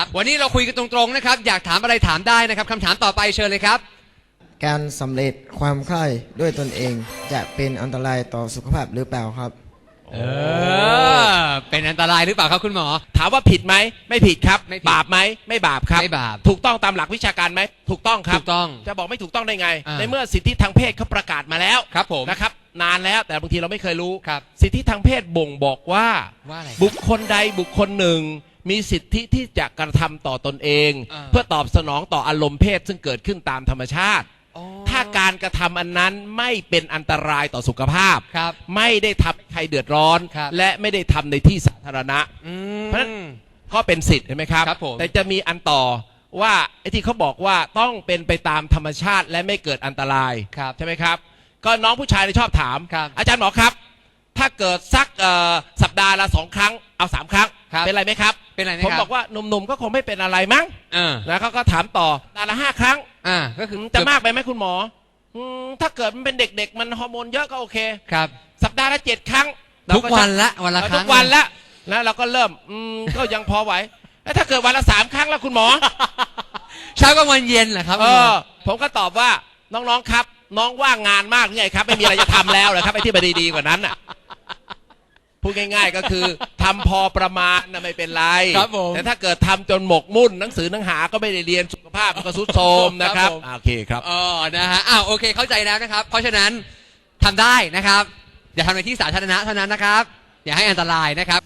ครับวันนี้เราคุยกันตรงๆนะครับ อยากถามอะไรถามได้นะครับคำถามต่อไปเชิญเลยครับ การสำเร็จความใคร่ด้วยตนเองจะเป็นอันตรายต่อสุขภาพหรือเปล่าครับ เออ เป็นอันตรายหรือเปล่าครับคุณหมอ ถามว่าผิดไหม ไม่ผิดครับ ไม่ผิดบาปไหมไม่บาปครับ ไม่บาปถูกต้องตามหลักวิชาการไหมถูกต้องครับถูกต้องจะบอกไม่ถูกต้องได้ไง อ่าในเมื่อสิทธิทางเพศเขาประกาศมาแล้วครับผมนะครับ นานแล้วแต่บางทีเราไม่เคยรู้ ครับสิทธิทางเพศบ่งบอกว่า ว่าอะไรบุคคลใดบุคคลหนึ่ง มีสิทธิที่จะกระทำต่อตนเอง อ่า เพื่อตอบสนองต่ออารมณ์เพศซึ่งเกิดขึ้นตามธรรมชาติ อ๋อ ถ้าการกระทำอันนั้นไม่เป็นอันตรายต่อสุขภาพ ครับไม่ได้ทำให้ใครเดือดร้อน ครับ และไม่ได้ทำในที่สาธารณะ อืม เพราะฉะนั้น ก็เป็นสิทธิ์เห็นไหมครับ ครับผม แต่จะมีอันต่อว่าไอ้ที่เขาบอกว่าต้องเป็นไปตามธรรมชาติและไม่เกิดอันตราย ครับ ใช่ไหมครับ ก็น้องผู้ชายเนี่ยชอบถาม ครับอาจารย์หมอครับ ถ้าเกิดสักเอ่อสัปดาห์ละสองครั้งเอาสามครั้ง ครับเป็นไรไหมครับเป็นอะไรนะผมครับ บอกว่าหนุ่มๆก็คงไม่เป็นอะไรมั้งอ่าแล้วเขาก็ถามต่อสัปดาห์ละห้าครั้งอ่าก็คือจะมากไปไหมคุณหมออืมถ้าเกิดมันเป็นเด็ก ๆ มันฮอร์โมนเยอะก็โอเค ครับสัปดาห์ละเจ็ดครั้งเราทุกวันละวันละเออครั้ทุงกวันละแล้วเราก็เริ่มอืมก็ยังพอไหวแล้วถ้าเกิดวันละสามครั้งแล้วคุณหมอ เช้ากลางวันเย็นเหรอครับเอคุณหมอผมก็ตอบว่าน้องๆครับ น้องว่างงานมากหรือไงครับ ไม่มีอะไรจะทำแล้วเหรอครับไอ้ที่มันดีๆกว่านั้นอะ พูดง่ายๆก็คือทำพอประมาณนะไม่เป็นไร ครับผมแต่ถ้าเกิดทำจนหมกมุ่นหนังสือหนังหาก็ไม่ได้เรียนสุขภาพมันก็สุดโทรมนะครับครับผมอ่าโอเคครับ อ๋อนะฮะอ้าวโอเคเข้าใจแล้วนะครับ เพราะฉะนั้นทำได้นะครับ อย่าทำในที่สาธารณะเท่านั้นนะครับ อย่าให้อันตรายนะครับ